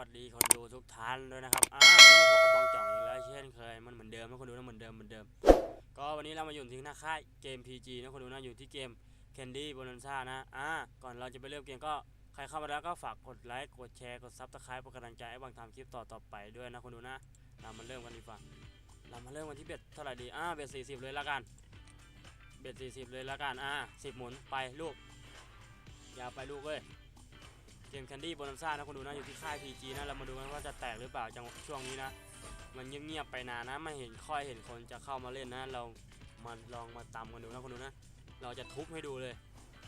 วัสดีคนดูทุกท่านด้วยนะครับ อ้าววันนี้มาพบกับบองจ่องอีกแล้วเช่นเคย มันเหมือนเดิมนะคนดูนะเหมือนเดิมเหมือนเดิม ก็วันนี้เรามาอยู่ที่หน้าค่ายเกม PG นะคนดูนะอยู่ที่เกม Candy b o n a n z a นะ อ่า ก่อนเราจะไปเริ่มเกมก็ใครเข้ามาแล้วก็ฝากกดไลค์ กดแชร์ กดซับสไครป์เป็นกำลังใจให้บางทำคลิปต่อต่อไปด้วยนะคนดูนะ เรามาเริ่มกันดีกว่า เรามาเริ่มกันที่เบ็ดเท่าไหร่ดี อ่า เบ็ด40เลยละกัน เบ็ด40เลยละกัน อ่า10หมุนไปลูก อย่าไปลูกเว้ย เกมแคนดี้โบนันซ่านะคนดูนะอยู่ที่ค่าย PG นะเรามาดูกันว่าจะแตกหรือเปล่าจังช่วงนี้นะ มันเงียบๆไปนานนะไม่เห็นค่อยเห็นคนจะเข้ามาเล่นนะ เรามาลองมาตำกันดูนะคนดูนะ เราจะทุบให้ดูเลย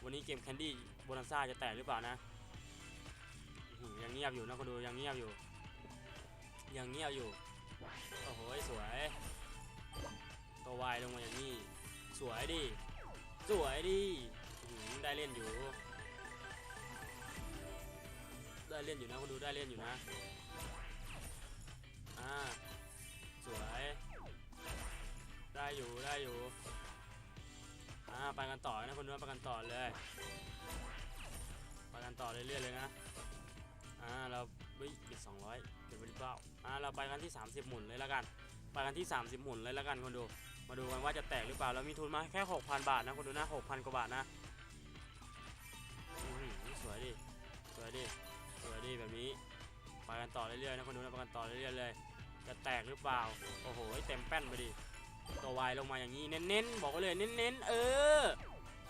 วันนี้เกมแคนดี้โบนันซ่าจะแตกหรือเปล่านะยังเงียบอยู่นะคนดูยังเงียบอยู่ ยังเงียบอยู่โอ้โหสวยตัววายลงมาอย่างนี้ สวยดิสวยดิได้เล่นอยู่ เล่นอยู่นะคุณดูได้เล่นอยู่นะ อ่า สวย ได้อยู่ได้อยู่ อ่าไปกันต่อนะคุณดูไปกันต่อเลยไปกันต่อเรื่อยๆเลยนะ อ่าเราวิบิดสองร้อยเก็บไว้หรือเปล่า อ่าเราไปกันที่ 30 หมุนเลยล้วกัน ไปกันที่ 30 หมุนเลยล้วกันคุณดู มาดูกันว่าจะแตกหรือเปล่า เรามีทุนมาแค่ 6,000 บาทนะคุณดูนะ6,000 กว่าบาทนะอื้หือสวยดิ สวยดิ สวยดีแบบนี้ไปกันต่อเรื่อยๆนะคนดูนะไปกันต่อเรื่อยๆเลย จะแตกหรือเปล่า โอ้โหเต็มแป้นไปดิ ตัววายลงมาอย่างนี้เน้นๆ บอกเลยเน้นๆ เออ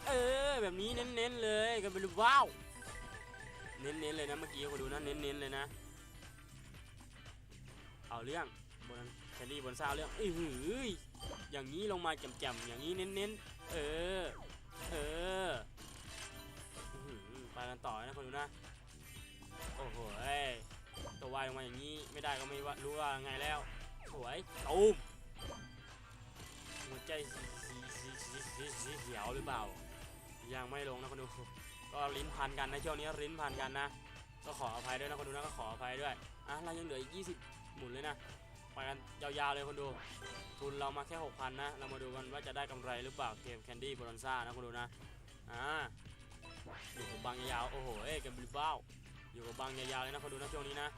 เออ แบบนี้เน้นๆเลยกันไปเลยว้าว เน้นๆเลยนะเมื่อกี้คนดูนะเน้นๆเลยนะ เอาเรื่องบนแคนดี้บนซาวเรื่องอื้อหืออย่างนี้ลงมาแจ่มๆอย่างนี้เน้นๆ เออ เออไปกันต่อนะคนดูนะ โอ้โหเอ้ยตัววายลงมาอย่างนี้ไม่ได้ก็ไม่รู้ว่าไงแล้ว สวยตูมหัวใจสีสีสีสีสีเขียวหรือเปล่า ยังไม่ลงนะคนดู ก็ลิ้นพันกันนะช่วงนี้ลิ้นพันกันนะ ก็ขออภัยด้วยนะคนดูนะก็ขออภัยด้วยอะเรายังเหลืออีก 20 หมุนเลยนะไปกันยาวๆเลยคนดู ทุนเรามาแค่ 6,000 นะ เรามาดูกันว่าจะได้กำไรหรือเปล่าเกมแคนดี้บรอนซ่านะคนดูนะ อ่าอยู่กับางยาว โอ้โห เอ้ยกันบลิบ้า อยู่กับบางยาวๆเลยนะเขาดูนะช่วงนี้นะ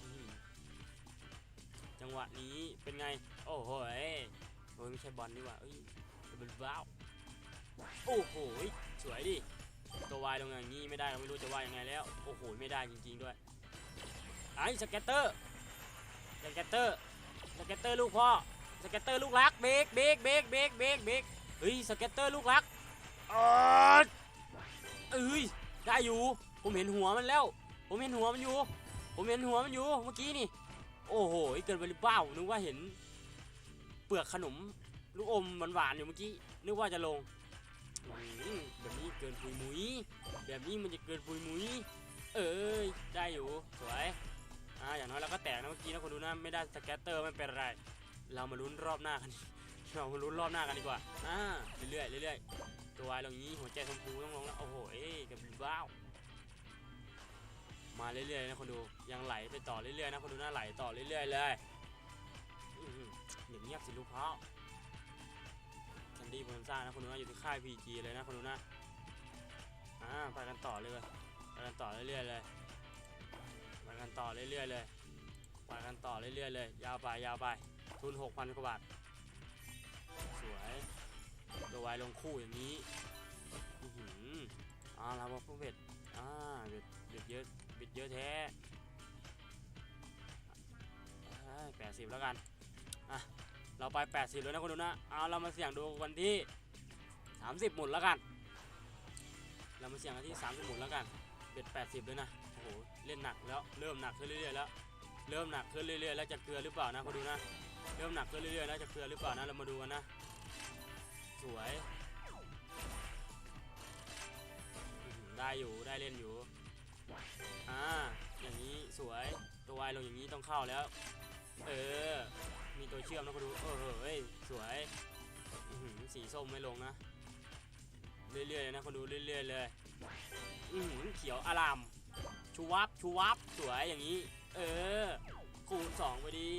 อื้อหือจังหวะนี้เป็นไง โอ้โหเอ้ยโอ้ยไม่ใช่บอลนี่หว่าเอ้ยเป็นบ้าวโอ้โหสวยดิตัววายลงอย่างนี้ไม่ได้เราไม่รู้จะว่ายังไงแล้ว โอ้โหไม่ได้จริงๆด้วยไอ้สเก็ตเตอร์สเก็ตเตอร์สเก็ตเตอร์ลูกพ่อสเก็ตเตอร์ลูกรักเบรกเบรกเบรกเบรกเบรกเบรกเฮ้ยสเก็ตเตอร์ลูกรักเออเอ้ยได้อยู่ผมเห็นหัวมันแล้ว ผมเห็นหัวมันอยู่ ผมเห็นหัวมันอยู่เมื่อกี้นี่ โอ้โหเกินไปหรือเปล่านึกว่าเห็น เปลือกขนมลูกอมหวานๆอยู่เมื่อกี้นึกว่าจะลงแบบนี้เกินปุยมุยแบบนี้มันจะเกินปุยมุยเอ้ยได้อยู่สวยอ่าอย่างน้อยเราก็แตกนะเมื่อกี้นะคนดูนะไม่ได้สแกตเตอร์ไม่เป็นไร เรามาลุ้นรอบหน้ากันเรามาลุ้นรอบหน้ากันดีกว่าอ่าเรื่อยๆเรื่อยๆตัวลงนี้หัวใจชมพูต้องลงแล้วโอ้โหเอ้ยกับบ้าว มาเรื่อยๆนะคนดูยังไหลไปต่อเรื่อยๆนะคนดูน้าไหลต่อเรื่อยๆเลยอย่างเงียบสิลูกเพาะแคนดี้บนซ่านะคนดูนะอยู่ที่ค่าย PG เลยนะคนดูนะอ่าไปกันต่อเลยไปกันต่อเรื่อยๆเลยไปกันต่อเรื่อยๆเลยไปกันต่อเรื่อยๆเลย ยาวไปยาวไปทุน6,000กว่าบาทสวยตัววายลงคู่อย่างนี้อือหืออ่าเรามาพวกเบ็ดอ่าเบ็ดเบ็ดเยอะ บิดเยอะแท้แปดสิบแล้วกัน อะ เราไป 80แล้วนะคุณดูนะ เอาเรามาเสี่ยงดูกันที่ 30 หมุนแล้วกัน เรามาเสี่ยงกันที่ 30 หมุนแล้วกันเบ็ด80เลยนะ โอ้โห เล่นหนักแล้ว เริ่มหนักขึ้นเรื่อยๆแล้ว เริ่มหนักขึ้นเรื่อยๆแล้วจะเกลือหรือเปล่านะคุณดูนะ เริ่มหนักขึ้นเรื่อยๆแล้วจะเกลือหรือเปล่านะ เรามาดูกันนะ สวย ได้อยู่ ได้เล่นอยู่ อ่าอย่างนี้สวยตัววายลงอย่างนี้ต้องเข้าแล้ว เออ มีตัวเชื่อมนะคุณดูเออเฮ้ยสวยสีส้มไม่ลงนะเรื่อยๆนะคุณดูเรื่อยๆเลยอือหือเขียวอารามชูวับชูวับสวยอย่างนี้ เออ คูณสองไปดี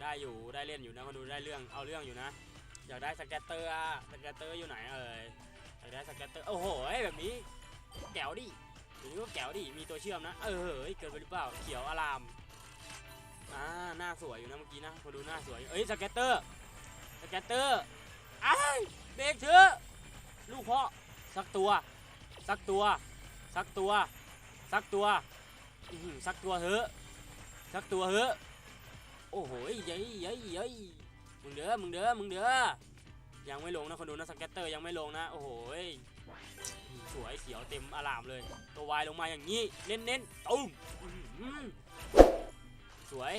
ได้อยู่ได้เล่นอยู่นะคุณดูได้เรื่องเอาเรื่องอยู่นะ อยากได้สแกตเตอร์สแกตเตอร์อยู่ไหนเอ่ยอยากได้สแกตเตอร์โอ้โหแบบนี้แก้วดิ ตัวนี้ก็แจ๋วดิ มีตัวเชื่อมนะ เออเกินไปหรือเปล่า เขียวอารามอ่าหน้าสวยอยู่นะเมื่อกี้นะมาดูหน้าสวย เอ้ยสเก็ตเตอร์สเก็ตเตอร์ไอ้ายเบรกเถอะลูกเพ่อสักตัว สักตัว สักตัว สักตัวสักตัวเถอะ สักตัวเถอะ โอ้โหย้ยย้ยย้ยมึงเด้อ มึงเด้อ มึงเด้อ ยังไม่ลงนะคนดูนะสเก็ตเตอร์ยังไม่ลงนะ โอ้โหย สวยเขียวเต็มอารามเลย ตัววายลงมาอย่างนี้ เน้นเน้นๆตุ้มสวย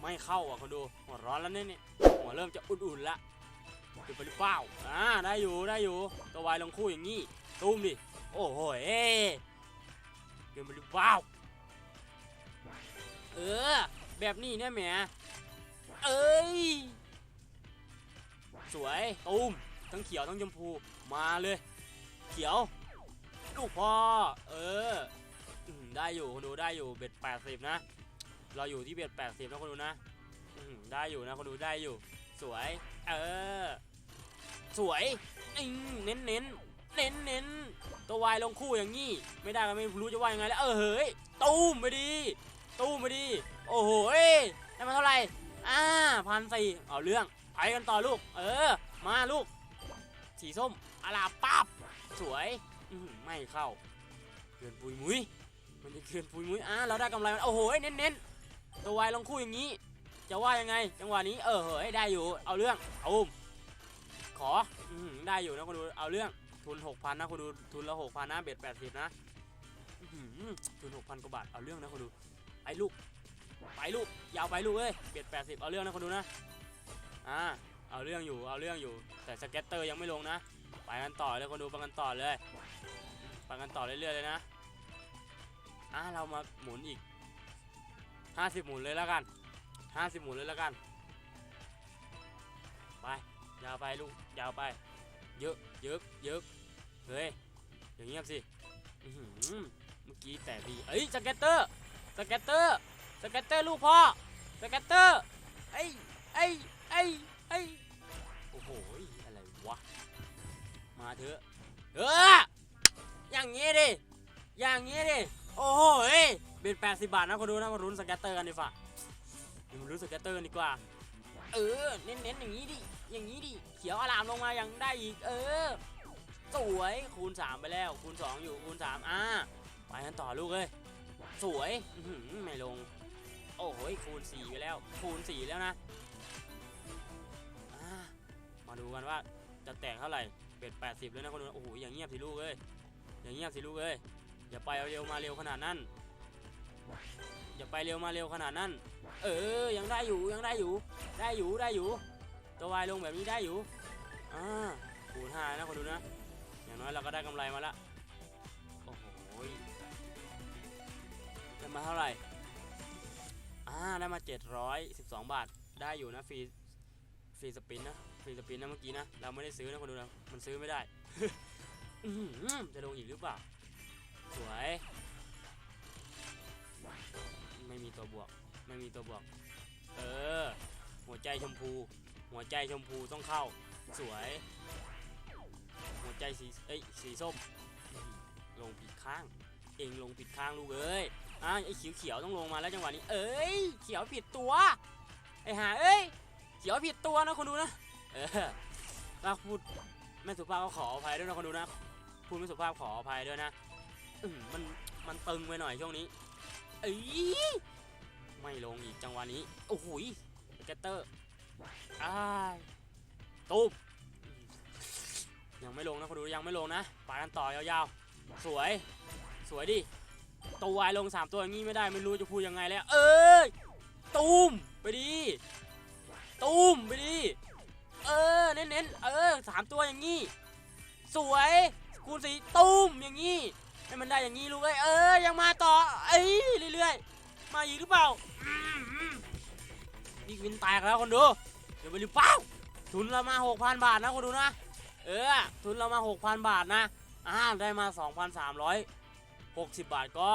ไม่เข้าอะคนดูหัวร้อนแล้วเนี่ยเนี่ยหัวเริ่มจะอุ่นๆละเป็นไปหรือเปล่าอ่าได้อยู่ได้อยู่ ตัววายลงคู่อย่างนี้ตุ้มดิ โอ้โหเอ้เกินไปหรือเปล่าเออ แบบนี้เนี่ยแหมเอ้ย สวยตุ้ม ทั้งเขียวทั้งชมพูมาเลย เขียวลูกพ่อเออได้อยู่คนดูได้อยู่เบ็ดแปดสิบนะ เราอยู่ที่เบ็ดแปดสิบนะคนดูนะได้อยู่นะคนดูได้อยู่ สวย เออ สวยเน้นเน้นเน้นเน้นตัววายลงคู่อย่างงี้ ไม่ได้ก็ไม่รู้จะว่ายังไงแล้วเออเฮ้ยตู้มไปดีตู้มไปดี โอ้โหเอ้ยได้มาเท่าไหร่อ่าพันสี่เอาเรื่องไปกันต่อลูก เออ มาลูก สีส้มอาลาปั๊บสวยไม่เข้าเกินปุยมุ้ยมันจะเกินปุยมุ้ยอะเราได้กำไรมันโอ้โหเน้นเน้นๆตัววายลงคู่อย่างนี้ จะว่ายังไง จังหวะนี้เออเฮ้ยได้อยู่เอาเรื่องเอาอุ้มขออได้อยู่นะคุณดูเอาเรื่องทุนหกพันนะคุณดูทุนละหกพันนะเบ็ดแปดสิบนะทุนหกพันกว่าบาทเอาเรื่องนะคุณดูไปลูกไปลูกยาวไปลูกเอ้ยเบ็ดแปดสิบเอาเรื่องนะคุณดูนะอ่า เอาเรื่องอยู่เอาเรื่องอยู่ แต่สเก็ตเตอร์ยังไม่ลงนะไปกันต่อเลยคนดูไปกันต่อเลยไปกันต่อเรื่อยๆเลยนะอะเรามาหมุนอีก 50 หมุนเลยแล้วกัน 50 หมุนเลยแล้วกัน ไปยาวไปลูกยาวไป เยอะเยอะเยอะเฮ้ยอย่างเงียบสิเมื่อกี้แต่พี่เอ้ยสเก็ตเตอร์สเก็ตเตอร์สเก็ตเตอร์ลูกพ่อสเก็ตเตอร์เอ้ยเอ้ยเอ้ เอ้ยโอ้โหอะไรวะ มาเถอะ เออ อย่างงี้ดิ อย่างงี้ดิ โอ้โหเอ้ยเป็นแปดสิบบาทนะคนดูนะมารุ้นสเก็ตเตอร์กันดีกว่ามารุ้นสเก็ตเตอร์กันดีกว่า เออ เน้นๆอย่างนี้ดิ อย่างนี้ดิ เขียวอลามลงมายังได้อีก เออ สวยคูณ3ไปแล้ว คูณ2องอยู่ คูณ3อ่า ไปกันต่อลูกเลยสวยไม่ลง โอ้โหคูณ4ไปแล้ว คูณ4แล้วนะ มาดูกันว่าจะแตกเท่าไหร่เป็ด80แล้วนะคนดูโอ้โหอย่างเงียบสิลูกเอ้ยอย่างเงียบสิลูกเอ้ยอย่าไปเอาเร็วมาเร็วขนาดนั้นอย่าไปเร็วมาเร็วขนาดนั้น เออยังได้อยู่ยังได้อยู่ ได้อยู่ได้อยู่ ตัววายลงแบบนี้ได้อยู่อ่าคูณห้านะคนดูนะ อย่างน้อยเราก็ได้กำไรมาละโอ้โหได้มาเท่าไหร่อ่าได้มา 712 บาทได้อยู่นะฟรีฟรีสปินนะ ฟรีสปินนะเมื่อกี้นะ เราไม่ได้ซื้อนะคนดูนะ มันซื้อไม่ได้ จะลงอีกหรือเปล่า สวย ไม่มีตัวบวก ไม่มีตัวบวก เออ หัวใจชมพู หัวใจชมพูต้องเข้า สวย หัวใจสี เอ้ย สีส้ม ลงผิดข้าง เองลงผิดข้างลูกเอ้ยอะไอ้เขียวเขียวต้องลงมาแล้วจังหวะนี้ เอ้ย เขียวผิดตัว ไอ้ห่าเอ้ย เขียวผิดตัวนะคนดูนะ เออถ้าพูดไม่สุภาพก็ขออภัยด้วยนะคนดูนะ พูดไม่สุภาพขออภัยด้วยนะมันมันตึงไปหน่อยช่วงนี้เอ้ยไม่ลงอีกจังหวะนี้ โอ้โหยสเกตเตอร์อ้ายตูมยังไม่ลงนะคนดูยังไม่ลงนะไปกันต่อยาวๆ สวย สวยดิ ตัววายลงสามตัวอย่างงี้ไม่ได้ไม่รู้จะพูดยังไงแล้ว เอ้ยตูมไปดีตูมไปดี เออ เน้นๆ เออสามตัวอย่างงี้ สวย คูณสีตูมอย่างงี้ให้มันได้อย่างงี้ลูกเอ้ย เออ ยังมาต่อ เอ้ย เรื่อยๆ มาอีกหรือเปล่านี่วินแตกแล้วคนดู เดี๋ยวไปดูเป้าทุนเรามา6,000บาทนะคนดูนะ เออ ทุนเรามา6,000บาทนะ อ่า ได้มา2,360บาทก็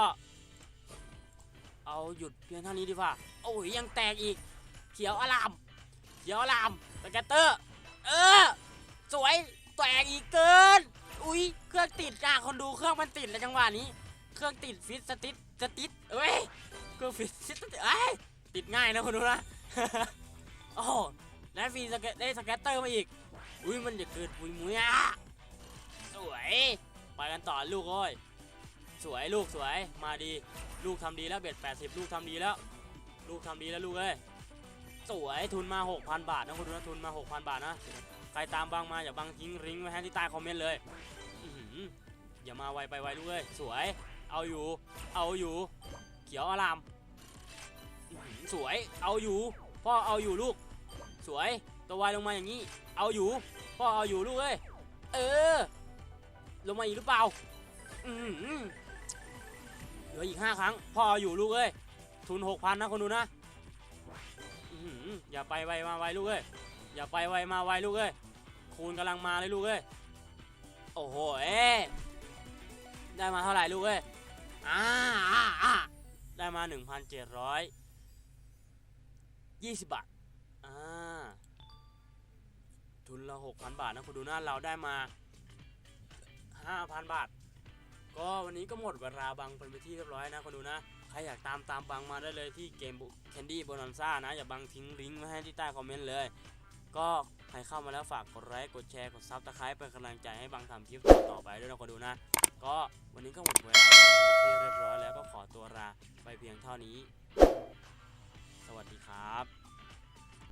เอาหยุดเพียงเท่านี้ดีกว่า โอ้ยยังแตกอีก เขียวอลาม เขียวอลาม สแกตเตอร์ เออ สวยแตกอีกเกิน อุ้ยเครื่องติดอะคนดูเครื่องมันติดแล้วจังหวะนี้ เครื่องติดฟิตสติดสติดเอ้ยเครื่องฟิตสติดเอ้ยติดง่ายนะคนดูนะโอ้โหได้ฟรีสเก็ตได้สเก็ตเตอร์มาอีก อุ้ยมันจะเกิดปุยมุยอะสวยไปกันต่อลูกโอ้ยสวยลูกสวยมาดี ลูกทำดีแล้วเบ็ด80ลูกทำดีแล้ว ลูกทำดีแล้วลูกเอ้ย สวยทุนมา 6,000 บาทนะคุณดูนะทุนมา 6,000 บาทนะใครตามบังมาอย่าบังทิ้งริ้งไว้ให้ที่ใต้คอมเมนต์เลยอย่ามาไวไปไวลูกเอ้ยสวย เอาอยู่ เอาอยู่ เขียวอารามสวย เอาอยู่ พ่อเอาอยู่ลูก สวย ตัววายลงมาอย่างนี้ เอาอยู่ พ่อเอาอยู่ลูกเอ้ย เออ ลงมาอีกหรือเปล่า อือหือเหลืออีกห้าครั้ง พ่อเอาอยู่ลูกเอ้ย ทุนหกพันนะคนดูนะ อย่าไปไวมาไวลูกเอ้ยอย่าไปไวมาไวลูกเอ้ยคูณกำลังมาเลยลูกเอ้ยโอ้โหเอ้ได้มาเท่าไหร่ลูกเอ้ยอ่าอ่าอ่าได้มา 1,720 บาทอ่าทุนเรา6,000 บาทนะคุณดูนะเราได้มา 5,000 บาท ก็วันนี้ก็หมดเวลาบังเป็นไปที่เรียบร้อยนะคุณดูนะ ครอยากตามตามบังมาได้เลยที่เกมแคนดี้โบนันซ่านะ อย่าบังทิ้งลิงก์ไว้ให้ที่ใต้คอมเมนต์เลย ก็ใครเข้ามาแล้วฝากกดไลค์กดแชร์กดซับสไครป์เป็นกำลังใจให้บังทำคลิปต่อไปด้วยนะคุณดูนะ ก็วันนี้ก็หมดเวลาที่เรียบร้อยแล้วก็ขอตัวลาไปเพียงเท่านี้ สวัสดีครับ